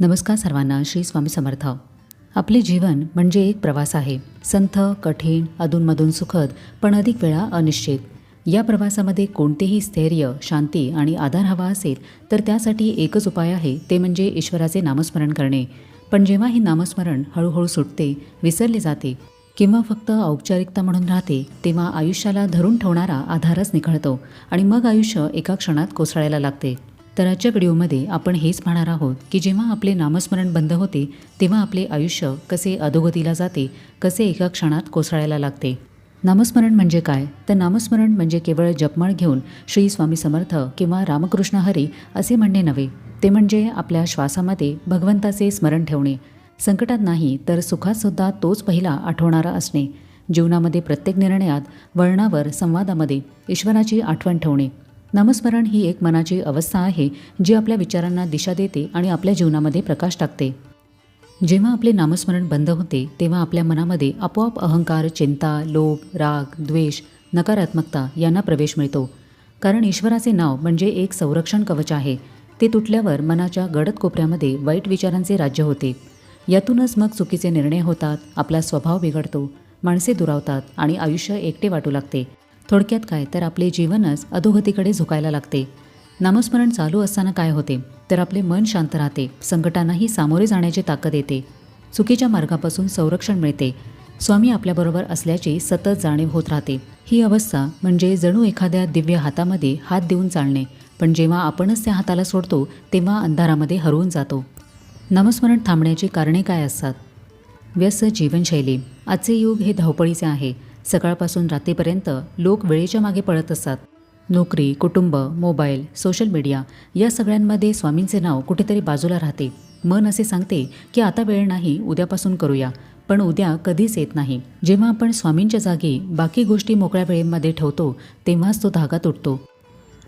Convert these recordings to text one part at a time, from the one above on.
नमस्कार सर्वांना श्री स्वामी समर्थ. आपले जीवन म्हणजे एक प्रवास आहे. संथ कठीण अधूनमधून सुखद पण अधिक वेळा अनिश्चित. या प्रवासामध्ये कोणतेही स्थैर्य शांती आणि आधार हवा असेल तर त्यासाठी एकच उपाय आहे ते म्हणजे ईश्वराचे नामस्मरण करणे. पण जेव्हा हे नामस्मरण हळूहळू सुटते विसरले जाते किंवा फक्त औपचारिकता म्हणून राहते तेव्हा आयुष्याला धरून ठेवणारा आधारच निखळतो आणि मग आयुष्य एका क्षणात कोसळायला लागते. तर आजच्या व्हिडिओमध्ये आपण हेच पाहणार आहोत की जेव्हा आपले नामस्मरण बंद होते तेव्हा आपले आयुष्य कसे अधोगतीला जाते कसे एका क्षणात कोसळायला लागते. नामस्मरण म्हणजे काय? तर नामस्मरण म्हणजे केवळ जपमाळ घेऊन श्री स्वामी समर्थ किंवा रामकृष्ण हरी असे म्हणणे नव्हे. ते म्हणजे आपल्या श्वासामध्ये भगवंताचे स्मरण ठेवणे. संकटात नाही तर सुखातसुद्धा तोच पहिला आठवणारा असणे. जीवनामध्ये प्रत्येक निर्णयात वळणावर संवादामध्ये ईश्वराची आठवण ठेवणे. नामस्मरण ही एक मनाची अवस्था आहे जी आपल्या विचारांना दिशा देते आणि आपल्या जीवनामध्ये प्रकाश टाकते. जेव्हा आपले नामस्मरण बंद होते तेव्हा आपल्या मनामध्ये आपोआप अहंकार चिंता लोभ राग द्वेष नकारात्मकता यांना प्रवेश मिळतो. कारण ईश्वराचे नाव म्हणजे एक संरक्षण कवच आहे. ते तुटल्यावर मनाच्या गडद कोपऱ्यामध्ये वाईट विचारांचे राज्य होते. यातूनच मग चुकीचे निर्णय होतात आपला स्वभाव बिघडतो माणसे दुरावतात आणि आयुष्य एकटे वाटू लागते. थोडक्यात काय तर आपले जीवनच अधोगतीकडे झुकायला लागते. नामस्मरण चालू असताना काय होते? तर आपले मन शांत राहते. संकटांनाही सामोरे जाण्याची ताकद येते. चुकीच्या मार्गापासून संरक्षण मिळते. स्वामी आपल्याबरोबर असल्याची सतत जाणीव होत राहते. ही अवस्था म्हणजे जणू एखाद्या दिव्य हातामध्ये हात देऊन चालणे. पण जेव्हा आपणच त्या हाताला सोडतो तेव्हा अंधारामध्ये हरवून जातो. नामस्मरण थांबण्याची कारणे काय असतात? व्यस्त जीवनशैली. आजचे युग हे धावपळीचे आहे. सकाळपासून रात्रीपर्यंत लोक वेळेच्या मागे पळत असतात. नोकरी कुटुंब मोबाईल सोशल मीडिया या सगळ्यांमध्ये स्वामींचे नाव कुठेतरी बाजूला राहते. मन असे सांगते की आता वेळ नाही उद्यापासून करूया. पण उद्या कधीच येत नाही. जेव्हा आपण स्वामींच्या जागी बाकी गोष्टी मोकळ्या वेळेमध्ये ठेवतो तेव्हाच तो धागा तुटतो.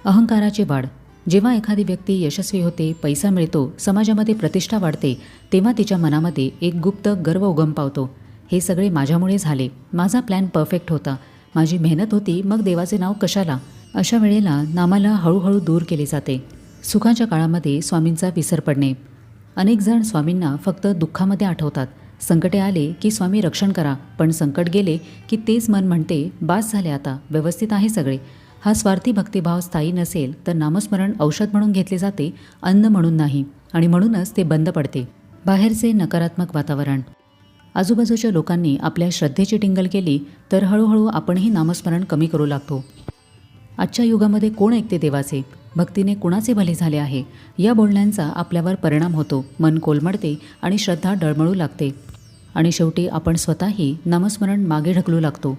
अहंकाराची वाढ. जेव्हा एखादी व्यक्ती यशस्वी होते पैसा मिळतो समाजामध्ये प्रतिष्ठा वाढते तेव्हा तिच्या मनामध्ये एक गुप्त गर्व उगम पावतो. हे सगळे माझ्यामुळे झाले. माझा प्लॅन परफेक्ट होता. माझी मेहनत होती मग देवाचे नाव कशाला? अशा वेळेला नामाला हळूहळू दूर केले जाते. सुखाच्या काळामध्ये स्वामींचा विसर पडणे. अनेक जण स्वामींना फक्त दुःखामध्ये आठवतात. संकटे आले की स्वामी रक्षण करा पण संकट गेले की तेच मन म्हणते बास झाले आता व्यवस्थित आहे सगळे. हा स्वार्थी भक्तिभाव स्थायी नसेल तर नामस्मरण औषध म्हणून घेतले जाते अन्न म्हणून नाही. आणि म्हणूनच ते बंद पडते. बाहेरचे नकारात्मक वातावरण. आजूबाजूच्या लोकांनी आपल्या श्रद्धेची टिंगल केली तर हळूहळू आपणही नामस्मरण कमी करू लागतो. आजच्या युगामध्ये कोण ऐकते देवाचे? भक्तीने कुणाचे भले झाले आहे? या बोलण्यांचा आपल्यावर परिणाम होतो. मन कोलमडते आणि श्रद्धा डळमळू लागते. आणि शेवटी आपण स्वतःही नामस्मरण मागे ढकलू लागतो.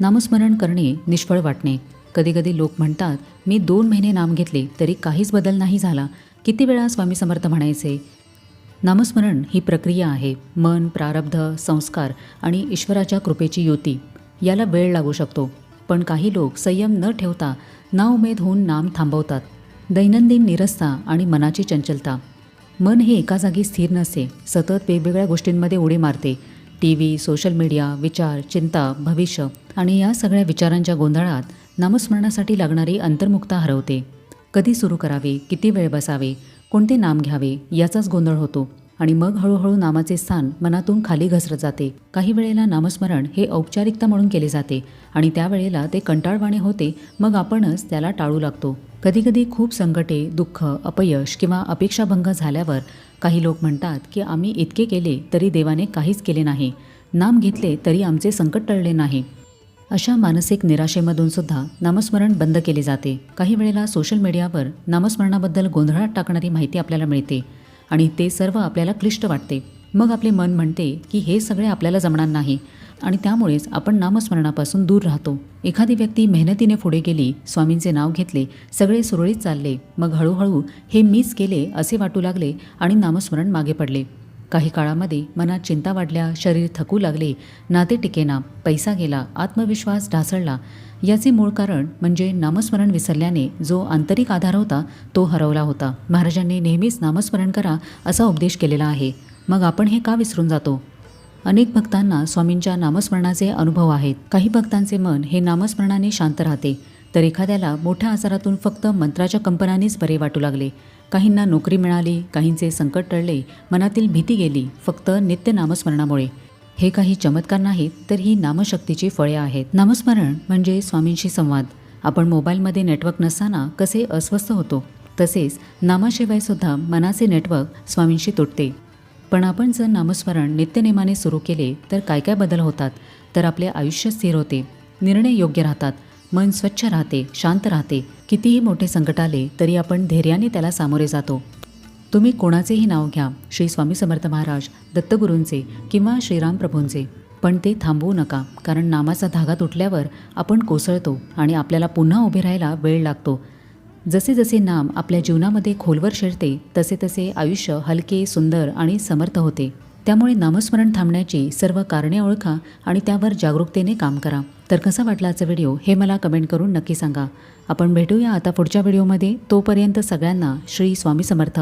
नामस्मरण करणे निष्फळ वाटणे. कधीकधी लोक म्हणतात मी दोन महिने नाम घेतले तरी काहीच बदल नाही झाला. किती वेळा स्वामी समर्थ म्हणायचे नामस्मरण ही प्रक्रिया आहे. मन प्रारब्ध संस्कार आणि ईश्वराच्या कृपेची युती. याला वेळ लागू शकतो. पण काही लोक संयम न ठेवता नाउमेद होऊन नाम थांबवतात. दैनंदिन निरस्ता आणि मनाची चंचलता. मन हे एका जागी स्थिर नसते. सतत वेगवेगळ्या गोष्टींमध्ये उडी मारते. टी व्ही सोशल मीडिया विचार चिंता भविष्य आणि या सगळ्या विचारांच्या गोंधळात नामस्मरणासाठी लागणारी अंतर्मुक्ता हरवते. कधी सुरू करावे? किती वेळ बसावे? कोणते नाम घ्यावे याचाच गोंधळ होतो. आणि मग हळूहळू नामाचे स्थान मनातून खाली घसरत जाते. काही वेळेला नामस्मरण हे औपचारिकता म्हणून केले जाते. आणि त्यावेळेला ते कंटाळवाणे होते मग आपणच त्याला टाळू लागतो. कधीकधी खूप संकटे दुःख अपयश किंवा अपेक्षाभंग झाल्यावर काही लोक म्हणतात की आम्ही इतके केले तरी देवाने काहीच केले नाही. नाम घेतले तरी आमचे संकट टळले नाही. अशा मानसिक निराशेमधून सुद्धा नामस्मरण बंद केले जाते. काही वेळेला सोशल मीडियावर नामस्मरणाबद्दल गोंधळात टाकणारी माहिती आपल्याला मिळते आणि ते सर्व आपल्याला क्लिष्ट वाटते. मग आपले मन म्हणते की हे सगळे आपल्याला जमणार नाही आणि त्यामुळेच आपण नामस्मरणापासून दूर राहतो. एखादी व्यक्ती मेहनतीने पुढे गेली स्वामींचे नाव घेतले सगळे सुरळीत चालले मग हळूहळू हे मीच केले असे वाटू लागले आणि नामस्मरण मागे पडले. काही काळामध्ये मनात चिंता वाढल्या शरीर थकू लागले नाते टिकेना पैसा गेला आत्मविश्वास ढासळला. याचे मूळ कारण म्हणजे नामस्मरण विसरल्याने जो आंतरिक आधार होता तो हरवला होता. महाराजांनी नेहमीच नामस्मरण करा असा उपदेश केलेला आहे. मग आपण हे का विसरून जातो? अनेक भक्तांना स्वामींच्या नामस्मरणाचे अनुभव आहेत. काही भक्तांचे मन हे नामस्मरणाने शांत राहते. तर एखाद्याला मोठ्या आजारातून फक्त मंत्राच्या कंपनानेच बरे वाटू लागले. काहींना नोकरी मिळाली काहींचे संकट टळले मनातील भीती गेली फक्त नित्य नामस्मरणामुळे. हे काही चमत्कार नाहीत तर ही नामशक्तीची फळे आहेत. नामस्मरण म्हणजे स्वामींशी संवाद. आपण मोबाईलमध्ये नेटवर्क नसताना कसे अस्वस्थ होतो? तसेच नामाशिवाय सुद्धा मनाचे नेटवर्क स्वामींशी तुटते. पण आपण जर नामस्मरण नित्यनेमाने सुरू केले तर काय काय बदल होतात? तर आपले आयुष्य स्थिर होते. निर्णय योग्य राहतात. मन स्वच्छ राहते शांत राहते. कितीही मोठे संकट आले तरी आपण धैर्याने त्याला सामोरे जातो. तुम्ही कोणाचेही नाव घ्या श्री स्वामी समर्थ महाराज दत्तगुरूंचे किंवा श्रीराम प्रभूंचे. पण ते थांबवू नका कारण नामाचा धागा तुटल्यावर आपण कोसळतो आणि आपल्याला पुन्हा उभे राहायला वेळ लागतो. जसे जसे नाम आपल्या जीवनामध्ये खोलवर शिरते तसे तसे आयुष्य हलके सुंदर आणि समर्थ होते. त्यामुळे नामस्मरण थांबण्याची सर्व कारणे ओळखा आणि त्यावर जागरूकतेने काम करा. तर कसा वाटला आजचा व्हिडिओ? हे मला कमेंट करून नक्की सांगा. आपण भेटूया आता पुढच्या व्हिडिओमध्ये. तोपर्यंत सगळ्यांना श्री स्वामी समर्थ.